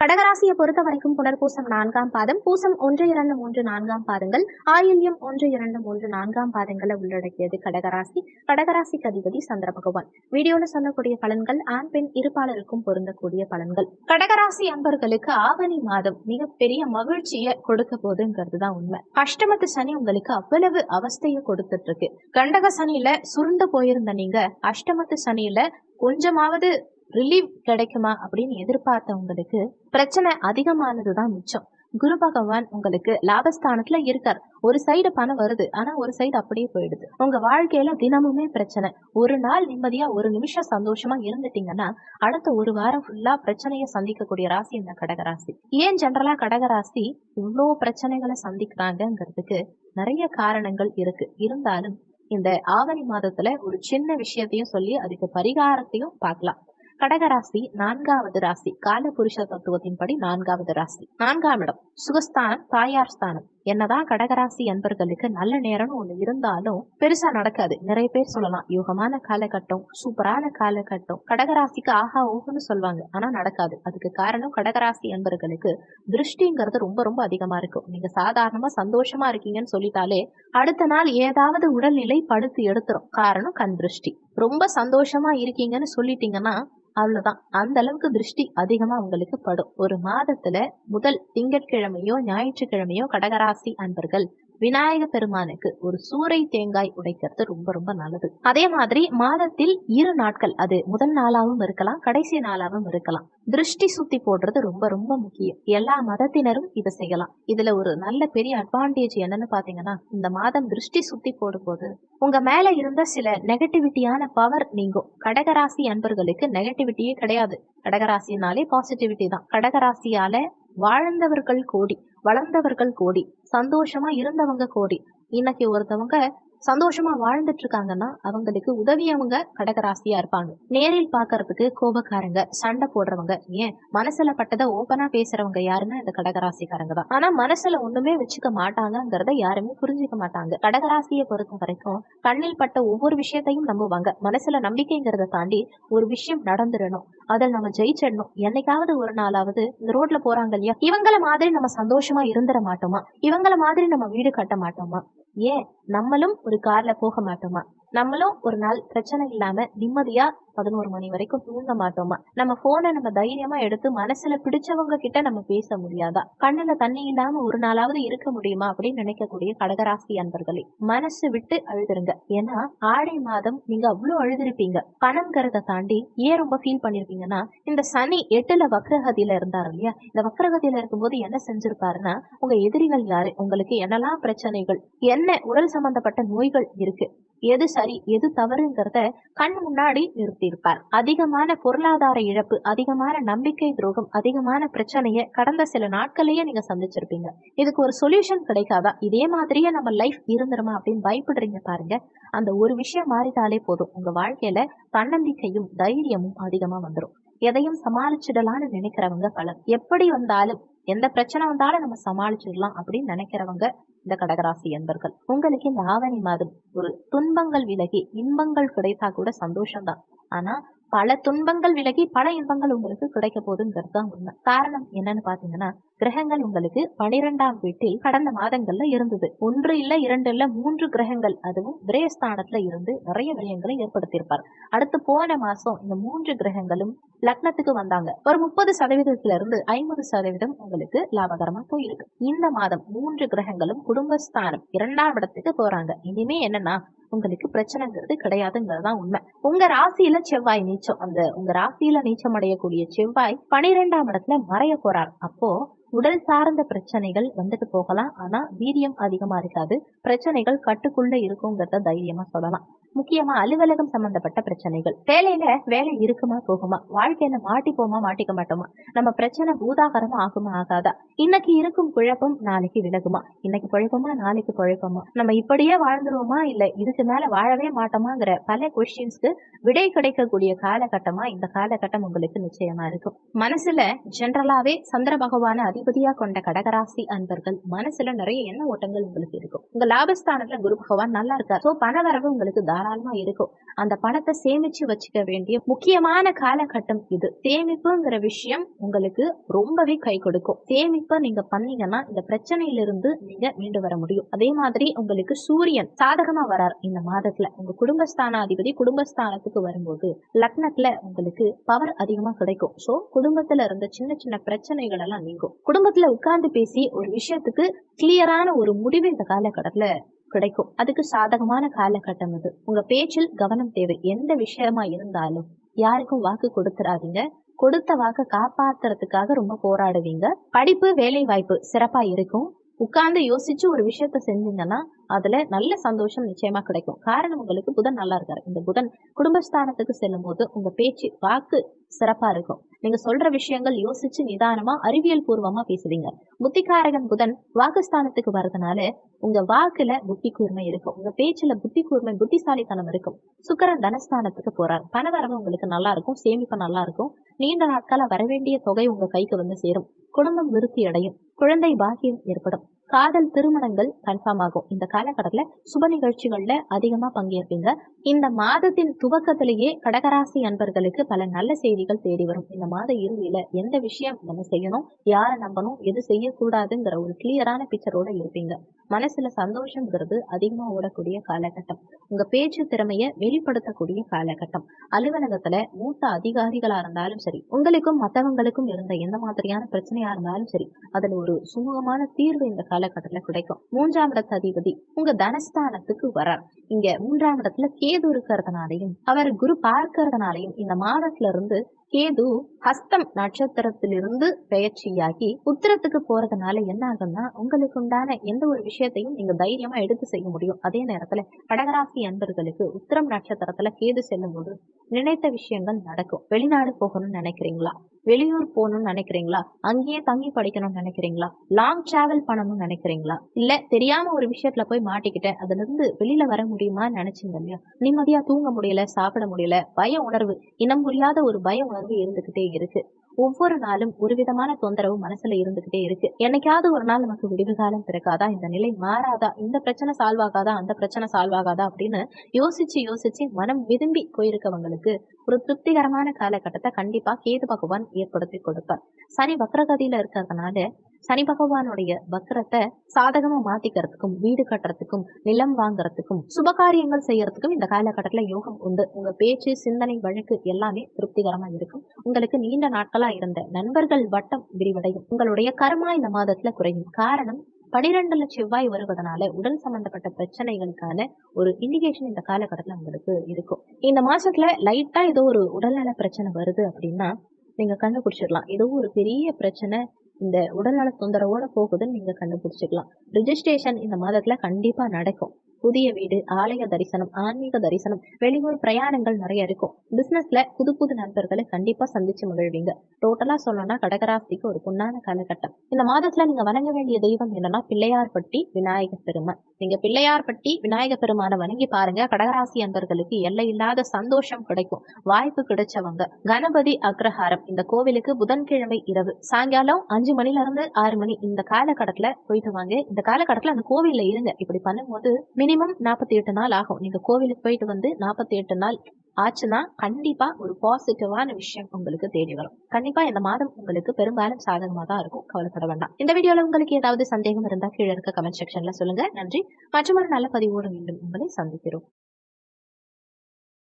கடகராசியை பொறுத்த வரைக்கும் புனர்பூசம் நான்காம் பாதம் பூசம் ஒன்று இரண்டு மூன்று நான்காம் பாதங்கள் ஆயில்யம் ஒன்று இரண்டு மூன்று நான்காம் பாதங்களை உள்ளடக்கியது கடகராசி. கடகராசி அதிபதி சந்திர பகவான். வீடியோல சொல்லக்கூடிய பலன்கள் ஆண் பெண் இருப்பாளருக்கும் பொருந்தக்கூடிய பலன்கள். கடகராசி அன்பர்களுக்கு ஆவணி மாதம் மிகப்பெரிய மகிழ்ச்சியை கொடுக்க போதுங்கிறது தான் உண்மை. அஷ்டமத்து சனி உங்களுக்கு அவ்வளவு அவஸ்தையை கொடுத்துட்டு இருக்கு கண்டக சனியில சுருண்டு போயிருந்த நீங்க அஷ்டமத்து சனியில கொஞ்சமாவது ரிலீவ் கிடைக்குமா அப்படின்னு எதிர்பார்த்தவங்களுக்கு பிரச்சனை அதிகமானதுதான் மிச்சம். குரு பகவான் உங்களுக்கு லாபஸ்தானத்துல இருக்கார். ஒரு சைடு பணம் வருது ஆனா ஒரு சைடு அப்படியே போயிடுது. உங்க வாழ்க்கையில தினமுமே பிரச்சனை. ஒரு நாள் நிம்மதியா ஒரு நிமிஷம் சந்தோஷமா இருந்துட்டீங்கன்னா அடுத்த ஒரு வாரம் ஃபுல்லா பிரச்சனையை சந்திக்கக்கூடிய ராசி இந்த கடகராசி ஏன் ஜென்ரலா கடகராசி இவ்வளோ பிரச்சனைகளை சந்திக்கிறாங்கிறதுக்கு நிறைய காரணங்கள் இருக்கு. இருந்தாலும் இந்த ஆவணி மாதத்துல ஒரு சின்ன விஷயத்தையும் சொல்லி அதுக்கு பரிகாரத்தையும் பார்க்கலாம். கடகராசி நான்காவது ராசி. கால புருஷ தத்துவத்தின்படி நான்காவது ராசி. நான்காம் இடம். சுகஸ்தானம் தாயார் ஸ்தானம். என்னதான் கடகராசி என்பர்களுக்கு நல்ல நேரம்னு ஒண்ணு இருந்தாலும் பெருசா நடக்காது. நிறைய பேர் சொல்லலாம். யோகமான காலகட்டம் சூப்பரான காலகட்டம். கடகராசிக்கு ஆஹா ஓஹுன்னு சொல்லுவாங்க. ஆனா நடக்காது. அதுக்கு காரணம் கடகராசி என்பர்களுக்கு திருஷ்டிங்கிறது ரொம்ப ரொம்ப அதிகமா இருக்கும். நீங்க சாதாரணமா சந்தோஷமா இருக்கீங்கன்னு சொல்லிட்டாலே அடுத்த நாள் ஏதாவது உடல்நிலை படுத்து எடுத்துரும். காரணம் கண் திருஷ்டி. ரொம்ப சந்தோஷமா இருக்கீங்கன்னு சொல்லிட்டீங்கன்னா அவ்வளவுதான். அந்த அளவுக்கு திருஷ்டி அதிகமா உங்களுக்கு படும். ஒரு மாதத்துல முதல் திங்கட்கிழமையோ ஞாயிற்றுக்கிழமையோ கடகராசி அன்பர்கள் விநாயக பெருமானுக்கு ஒரு சூறை தேங்காய் உடைக்கிறது ரொம்ப ரொம்ப நல்லது. அதே மாதிரி மாதத்தில் இரு நாட்கள் அது முதல் நாளாகவும் இருக்கலாம் கடைசி நாளாகவும் இருக்கலாம். திருஷ்டி சுத்தி போடுறது ரொம்ப ரொம்ப முக்கியம். எல்லா மதத்தினரும் இதை செய்யலாம். இதுல ஒரு நல்ல பெரிய அட்வான்டேஜ் என்னன்னு பாத்தீங்கன்னா இந்த மாதம் திருஷ்டி சுத்தி போடும்போது உங்க மேல இருந்த சில நெகட்டிவிட்டியான பவர் நீங்கும். கடகராசி அன்பர்களுக்கு நெகட்டிவிட்டியே கிடையாது. கடகராசினாலே பாசிட்டிவிட்டி தான். கடகராசியால வாழ்ந்தவர்கள் கோடி வளர்ந்தவர்கள் கோடி சந்தோஷமா இருந்தவங்க கோடி. இன்னைக்கு ஒருத்தவங்க சந்தோஷமா வாழ்ந்துட்டு இருக்காங்கன்னா அவங்களுக்கு உதவியவங்க கடகராசியா இருப்பாங்க. நேரில் பாக்குறதுக்கு கோபக்காரங்க சண்டை போடுறவங்க ஏன்? மனசுல பட்டதை ஓபனா பேசுறவங்க யாருன்னா இந்த கடகராசிக்காரங்க தான். ஆனா மனசுல ஒண்ணுமே வச்சுக்க மாட்டாங்கங்கிறத யாருமே புரிஞ்சுக்க மாட்டாங்க. கடகராசியை பொறுத்த வரைக்கும் கண்ணில் பட்ட ஒவ்வொரு விஷயத்தையும் நம்புவாங்க. மனசுல நம்பிக்கைங்கிறத தாண்டி ஒரு விஷயம் நடந்துடணும். அதில் நம்ம ஜெயிச்சிடணும். என்னைக்காவது ஒரு நாளாவது இந்த ரோட்ல போறாங்க இல்லையா? இவங்கள மாதிரி நம்ம சந்தோஷமா இருந்துட மாட்டோமா? இவங்கள மாதிரி நம்ம வீடு கட்ட மாட்டோமா? ஏன் நம்மளும் ஒரு கார்ல போக மாட்டோமா? நம்மளும் ஒரு நாள் பிரச்சனை இல்லாம நிம்மதியா பதினோரு மணி வரைக்கும் தூங்க மாட்டோமா? நம்ம போனை நம்ம தைரியமா எடுத்து மனசுல பிடிச்சவங்க கிட்ட நம்ம பேச முடியாதா? கண்ணுல தண்ணி இல்லாம ஒரு நாளாவது இருக்க முடியுமா அப்படின்னு நினைக்கக்கூடிய கடகராசி அன்பர்களே மனசு விட்டு அழுதுருங்க. ஏன்னா ஆடை மாதம் நீங்க அவ்வளவு அழுதுருப்பீங்க. பணம்ங்கிறத தாண்டி ஏன் ரொம்ப ஃபீல் பண்ணிருப்பீங்கன்னா இந்த சனி எட்டுல வக்ரகதியில இருந்தாரு இல்லையா? இந்த வக்ரகதியில இருக்கும்போது என்ன செஞ்சிருப்பாருன்னா உங்க எதிரிகள் யாரு? உங்களுக்கு என்னெல்லாம் பிரச்சனைகள்? என்ன உடல் சம்பந்தப்பட்ட நோய்கள் இருக்கு? எது சரி எது தவறுங்கிறத கண் முன்னாடி நிறுத்தியிருப்பார். அதிகமான பொருளாதார இழப்பு அதிகமான நம்பிக்கை துரோகம் அதிகமான பிரச்சனையை கடந்த சில நாட்களையே நீங்க சந்திச்சிருப்பீங்க. இதுக்கு ஒரு சொல்யூஷன் கிடைக்காதா? இதே மாதிரியே நம்ம லைஃப் இருந்துருமா அப்படின்னு பயப்படுறீங்க பாருங்க. அந்த ஒரு விஷயம் மாறிட்டாலே போதும். உங்க வாழ்க்கையில தன்னம்பிக்கையும் தைரியமும் அதிகமா வந்துடும் எதையும் சமாளிச்சிடலாம்னு நினைக்கிறவங்க பலர். எப்படி வந்தாலும் எந்த பிரச்சனை வந்தாலும் நம்ம சமாளிச்சிடலாம் அப்படின்னு நினைக்கிறவங்க இந்த கடகராசி என்பர்கள் உங்களுக்கு இந்த ஆவணி மாதம் ஒரு துன்பங்கள் விலகி இன்பங்கள் கிடைத்தா கூட சந்தோஷம்தான். ஆனா பல துன்பங்கள் விலகி பல இன்பங்கள் உங்களுக்கு கிடைக்க போகுதுங்கிறது தான் உண்மை. காரணம் என்னன்னு பாத்தீங்கன்னா கிரகங்கள் உங்களுக்கு பனிரெண்டாம் வீட்டில் கடந்த மாதங்கள்ல இருந்தது. ஒன்று இல்ல இரண்டு இல்ல மூன்று கிரகங்கள். அதுவும் விரயஸ்தானத்துல இருந்து நிறைய விரயங்களை ஏற்படுத்தியிருப்பார். அடுத்து போன மாசம் இந்த மூன்று கிரகங்களும் லக்னத்துக்கு வந்தாங்க. ஒரு முப்பது சதவீதத்துல இருந்து ஐம்பது சதவீதம் உங்களுக்கு லாபகரமா போயிருக்கு. இந்த மாதம் மூன்று கிரகங்களும் குடும்பஸ்தானம் இரண்டாம் இடத்துக்கு போறாங்க. இனிமே என்னன்னா உங்களுக்கு பிரச்சனைங்கிறது கிடையாதுங்கிறதுதான் உண்மை. உங்க ராசியில செவ்வாய் நீச்சம் அந்த உங்க ராசியில நீச்சம் அடையக்கூடிய செவ்வாய் பனிரெண்டாம் இடத்துல மறைய போறார். அப்போ உடல் சார்ந்த பிரச்சனைகள் வந்துட்டு போகலாம். ஆனா வீரியம் அதிகமா இருக்காது. பிரச்சனைகள் கட்டுக்குள்ள இருக்குங்கிறத தைரியமா சொல்லலாம். முக்கியமா அலுவலகம் சம்பந்தப்பட்ட பிரச்சனைகள். வேலையில வேலை இருக்குமா போகுமா? வாழ்க்கையில மாட்டிப்போமா மாட்டிக்க மாட்டோமா? நம்ம பிரச்சனை பூதாகரமா ஆகுமா ஆகாதா? இன்னைக்கு இருக்கும் குழப்பம் நாளைக்கு விலகுமா? இன்னைக்கு குழப்பமா நாளைக்கு குழப்பமா? நம்ம இப்படியே வாழ்ந்துருவோமா இல்ல இதுக்கு மேல வாழவே மாட்டோமாங்கிற பல கொஸ்டின்ஸ்க்கு விடை கிடைக்கக்கூடிய காலகட்டமா இந்த காலகட்டம் உங்களுக்கு நிச்சயமா இருக்கும். மனசுல ஜென்ரலாவே சந்திர பகவான அதிபதியா கொண்ட கடகராசி அன்பர்கள் மனசுல நிறைய எண்ண ஓட்டங்கள் உங்களுக்கு இருக்கும். உங்க லாபஸ்தானத்துல குரு பகவான் நல்லா இருக்கார். சோ பணவரவு உங்களுக்கு தாராளமா இருக்கும். அந்த பணத்தை சேமிச்சு வச்சுக்க வேண்டிய முக்கியமான காலகட்டம் இது. சேமிப்புங்கிற விஷயம் உங்களுக்கு ரொம்பவே கை கொடுக்கும். சேமிப்பை நீங்க பண்ணீங்கன்னா இந்த பிரச்சனையிலிருந்து நீங்க மீண்டு வர முடியும். அதே மாதிரி உங்களுக்கு சூரியன் சாதகமா வரார் இந்த மாதத்துல. உங்க குடும்பஸ்தானாதிபதி குடும்பஸ்தானத்துக்கு வரும்போது லக்னத்துல உங்களுக்கு பவர் அதிகமா கிடைக்கும். சோ குடும்பத்துல இருந்த சின்ன சின்ன பிரச்சனைகள் எல்லாம் நீங்கும். குடும்பத்துல உட்கார்ந்து பேசி ஒரு விஷயத்துக்கு கிளியரான ஒரு முடிவு இந்த காலகட்டத்துல கிடைக்கும். அதுக்கு சாதகமான காலகட்டம் இது உங்க பேச்சில் கவனம் தேவை. எந்த விஷயமா இருந்தாலும் யாருக்கும் வாக்கு கொடுத்துறாதீங்க. கொடுத்த வாக்க காப்பாத்துறதுக்காக ரொம்ப போராடுவீங்க. படிப்பு வேலை வாய்ப்பு சிறப்பா இருக்கும். உட்கார்ந்து யோசிச்சு ஒரு விஷயத்த செஞ்சீங்கன்னா அதுல நல்ல சந்தோஷம் நிச்சயமா கிடைக்கும். காரணம் உங்களுக்கு புதன் நல்லா இருக்காரு. இந்த புதன் குடும்பஸ்தானத்துக்கு செல்லும் போது உங்க பேச்சு வாக்கு சிறப்பா இருக்கும். நீங்க சொல்ற விஷயங்கள் யோசிச்சு நிதானமா அறிவியல் பூர்வமா பேசுவீங்க. புத்திகாரகன் புதன் வாக்குஸ்தானத்துக்கு வர்றதுனால உங்க வாக்குல புத்தி கூர்மை இருக்கும். உங்க பேச்சுல புத்தி கூர்மை புத்திசாலித்தனம் இருக்கும். சுக்கரன் தனஸ்தானத்துக்கு போறார். பணவரவு உங்களுக்கு நல்லா இருக்கும். சேமிப்பு நல்லா இருக்கும். நீண்ட நாட்களா வரவேண்டிய தொகை உங்க கைக்கு வந்து சேரும். குடும்பம் விருத்தி அடையும். குழந்தை பாக்கியம் ஏற்படும். காதல் திருமணங்கள் கன்ஃபார்ம் ஆகும். இந்த காலகட்டத்துல சுப நிகழ்ச்சிகள்ல அதிகமா பங்கேற்பீங்க. இந்த மாதத்தின் துவக்கத்திலேயே கடகராசி அன்பர்களுக்கு பல நல்ல செய்திகள் தேடி வரும். இந்த மாத இறுதியில எந்த விஷயம் நம்ம செய்யணும் யாரை நம்பணும் எது செய்யக்கூடாதுங்கிற ஒரு கிளியரான பிக்சரோட இருப்பீங்க. மனசுல சந்தோஷங்கிறது அதிகமா ஓடக்கூடிய காலகட்டம். உங்க பேச்சு திறமையை வெளிப்படுத்தக்கூடிய காலகட்டம். அலுவலகத்துல மூத்த அதிகாரிகளா இருந்தாலும் சரி உங்களுக்கும் மத்தவங்களுக்கும் இருந்த எந்த மாதிரியான பிரச்சனையா இருந்தாலும் சரி அதில் ஒரு சுமூகமான தீர்வு இந்த காலகட்டத்துல கிடைக்கும். மூன்றாம் இடத்து அதிபதி உங்க தனஸ்தானத்துக்கு வரார் இங்க மூன்றாம் இடத்துல கேது இருக்கிறதுனாலையும் அவர் குரு பார்க்கறதுனாலையும் இந்த மாதத்துல இருந்து கேது ஹஸ்தம் நட்சத்திரத்திலிருந்து பெயர்ச்சியாகி உத்திரத்துக்கு போறதுனால என்ன ஆகும்னா உங்களுக்கு உண்டான எந்த ஒரு விஷயத்தையும் நீங்க தைரியமா எடுத்து செய்ய முடியும். அதே நேரத்துல கடகராசி அன்பர்களுக்கு உத்திரம் நட்சத்திரத்துல கேது செல்லும் போது நினைத்த விஷயங்கள் நடக்கும். வெளிநாடு போகணும்னு நினைக்கிறீங்களா? வெளியூர் போகணும்னு நினைக்கிறீங்களா? அங்கேயே தங்கி படிக்கணும்னு நினைக்கிறீங்களா? லாங் டிராவல் பண்ணணும்னு நினைக்கிறீங்களா? இல்ல தெரியாம ஒரு விஷயத்துல போய் மாட்டிக்கிட்டேன் அதுல இருந்து வெளியில வர முடியுமான்னு நினைச்சீங்க இல்லையா? நிம்மதியா தூங்க முடியல சாப்பிட முடியல பய உணர்வு இனம் புரியாத ஒரு பய உணர்வு இருந்துகிட்டே இருக்கு. ஒவ்வொரு நாளும் ஒரு விதமான தொந்தரவு மனசுல இருந்துகிட்டே இருக்கு. என்னைக்காவது ஒரு நாள் நமக்கு விடிவு காலம் பிறக்காதா இந்த நிலை மாறாதா இந்த பிரச்சனை சால்வ் ஆகாதா அந்த பிரச்சனை சால்வ் ஆகாதா அப்படின்னு யோசிச்சு யோசிச்சு மனம் விரும்பி போயிருக்கவங்களுக்கு ஒரு திருப்திகரமான காலகட்டத்தை கண்டிப்பா கேது பகவான் ஏற்படுத்தி கொடுப்பார். சனி வக்ரகதியில இருக்கிறதுனால சனி பகவானுடைய வக்ரத்தை சாதகமா மாத்திக்கிறதுக்கும் வீடு கட்டுறதுக்கும் நிலம் வாங்குறதுக்கும் சுபகாரியங்கள் செய்யறதுக்கும் இந்த காலகட்டத்துல யோகம் உண்டு. உங்க பேச்சு சிந்தனை வழக்கு எல்லாமே திருப்திகரமா இருக்கும். உங்களுக்கு நீண்ட நாட்களா இருந்த நண்பர்கள் வட்டம் விரிவடையும். உங்களுடைய கர்மா இந்த மாதத்துல குறையும். காரணம் பனிரெண்டுல செவ்வாய் வருவதனால உடல் சம்பந்தப்பட்ட பிரச்சனைகளுக்கான ஒரு இண்டிகேஷன் இந்த காலகட்டத்துல உங்களுக்கு இருக்கும். இந்த மாசத்துல லைட்டா ஏதோ ஒரு உடல்நல பிரச்சனை வருது அப்படின்னா நீங்க கண்டுபிடிச்சிடலாம். ஏதோ ஒரு பெரிய பிரச்சனை இந்த உடல்நல தொந்தரவோட போகுதுன்னு நீங்க கண்டுபிடிச்சிக்கலாம். ரிஜிஸ்ட்ரேஷன் இந்த மாதத்துல கண்டிப்பா நடக்கும். புதிய வீடு ஆலய தரிசனம் ஆன்மீக தரிசனம் வெளியூர் பிரயாணங்கள் நிறைய இருக்கும். பிசினஸ்ல புது புது நண்பர்களை கண்டிப்பா சந்திச்சு மகிழ்வீங்க. டோட்டலா சொல்லணும்னா கடகராசிக்கு ஒரு பொன்னான காலகட்டம். இந்த மாதத்துல நீங்க வணங்க வேண்டிய தெய்வம் என்னன்னா பிள்ளையார்பட்டி விநாயகர் பெருமான் நீங்க பிள்ளையார்பட்டி விநாயகர் பெருமானை வணங்கி பாருங்க. கடகராசி அன்பர்களுக்கு எல்லை இல்லாத சந்தோஷம் கிடைக்கும். வாய்ப்பு கிடைச்சவங்க. கணபதி அக்ரஹாரம். இந்த கோவிலுக்கு புதன்கிழமை இரவு. சாயங்காலம் அஞ்சு அஞ்சு மணில இருந்து ஆறு மணி இந்த காலகட்டத்துல போயிட்டு வாங்க. இந்த காலகட்டத்துல அந்த கோவில்ல இருங்க. இப்படி பண்ணும்போது மினிமம் நாற்பத்தி எட்டு நாள் ஆகும். நீங்க கோவிலுக்கு போயிட்டு வந்து நாற்பத்தி எட்டு நாள் ஆச்சுன்னா கண்டிப்பா ஒரு பாசிட்டிவான விஷயம் உங்களுக்கு தேடி வரும். கண்டிப்பா இந்த மாதம் உங்களுக்கு பெரும்பாலும் சாதகமா தான் இருக்கும். கவலைப்பட வேண்டாம். இந்த வீடியோல உங்களுக்கு ஏதாவது சந்தேகம் இருந்தா கீழே இருக்க கமெண்ட் செக்ஷன்ல சொல்லுங்க. நன்றி. மற்றும் ஒரு நல்ல பதிவோடு மீண்டும் உங்களை சந்திக்கிறோம்.